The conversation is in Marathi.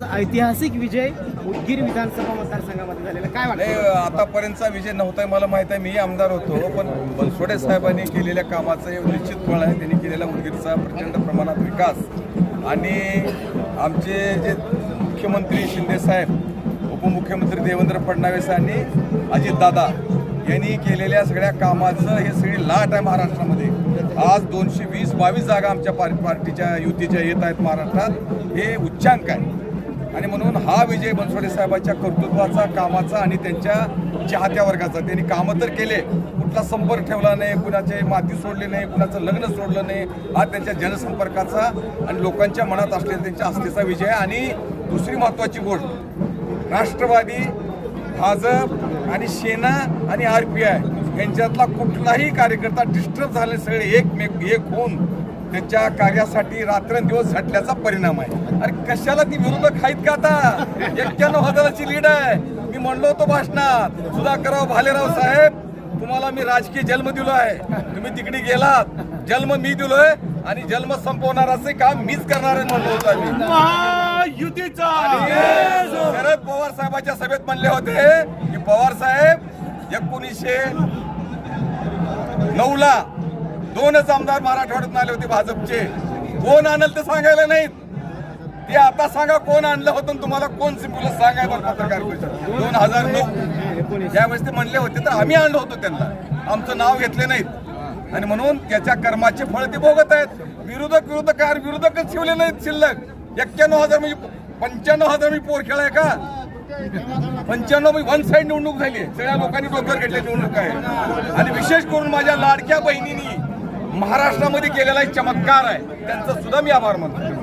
ऐतिहासिक विजय उदगीर विधानसभा मतदारसंघामध्ये झालेला. काय नाही वाटतं आतापर्यंतचा विजय नव्हता मला माहीत आहे मी आमदार होतो पण बनसोडे साहेबांनी केलेल्या कामाचं हे निश्चित फळ आहे. त्यांनी केलेला उदगीरचा प्रचंड प्रमाणात विकास. आणि आमचे जे मुख्यमंत्री शिंदे साहेब उपमुख्यमंत्री देवेंद्र फडणवीस आणि अजितदादा यांनी केलेल्या सगळ्या कामाचं हे सगळी लाट आहे महाराष्ट्रामध्ये. आज दोनशे वीस बावीस जागा आमच्या पार्टीच्या युतीच्या येत आहेत महाराष्ट्रात. हे उच्चांक आहे. आणि म्हणून हा विजय बनसोडे साहेबांच्या कर्तृत्वाचा कामाचा आणि त्यांच्या चाहत्या वर्गाचा. त्यांनी कामं तर केले कुठला संपर्क ठेवला नाही कुणाचे माती सोडली नाही कुणाचं लग्न सोडलं नाही. हा त्यांच्या जनसंपर्काचा आणि लोकांच्या मनात असलेला त्यांच्या आस्थेचा विजय. आणि दुसरी महत्त्वाची गोष्ट राष्ट्रवादी भाजप आणि सेना आणि आर पी आय यांच्यातला कुठलाही कार्यकर्ता डिस्टर्ब झाले सगळे एकमेक एक होऊन. त्यांच्या कार्यासाठी रात्रंदिवस झटल्याचा परिणाम आहे. अरे कशाला ती विरोधक आहेत का आता? एक्क्याण्णव हजाराची लीड आहे. मी म्हणलो होतो भाषणात सुधाकरराव भालेराव साहेब तुम्हाला मी राजकीय जन्म दिलो आहे तुम्ही तिकडे गेलात. जन्म मी दिलोय आणि जन्म संपवणार असे काम मीच करणार आहे म्हणलो होतो शरद पवार साहेबांच्या सभेत म्हणले होते की पवार साहेब एकोणीसशे नऊ ला दोनच आमदार मराठवाड्यात आले होते भाजपचे. कोण आणलं ते सांगायला नाहीत. ते आता सांगा कोण आणलं होतं आणि तुम्हाला कोण सिंपल सांगाय बरं पत्रकार परिषद. दोन हजार नऊ. ज्यावेळेस ते म्हणले होते तर आम्ही आणलो होतो त्यांना. आमचं नाव घेतले नाहीत. आणि म्हणून त्याच्या कर्माचे फळ ते भोगत आहेत. विरोधक विरोधक विरोधकच शिवले नाहीत शिल्लक. एक्क्याण्णव हजार म्हणजे पंच्याण्णव हजार मी पोर खेळाय का? पंच्याण्णव म्हणजे वन साईड निवडणूक झाली सगळ्या लोकांनी डोक्यावर घेतली निवडणूक आहे. आणि विशेष करून माझ्या लाडक्या बहिणींनी महाराष्ट्रामध्ये केलेला एक चमत्कार आहे. त्यांचा सुद्धा मी आभार मानतो.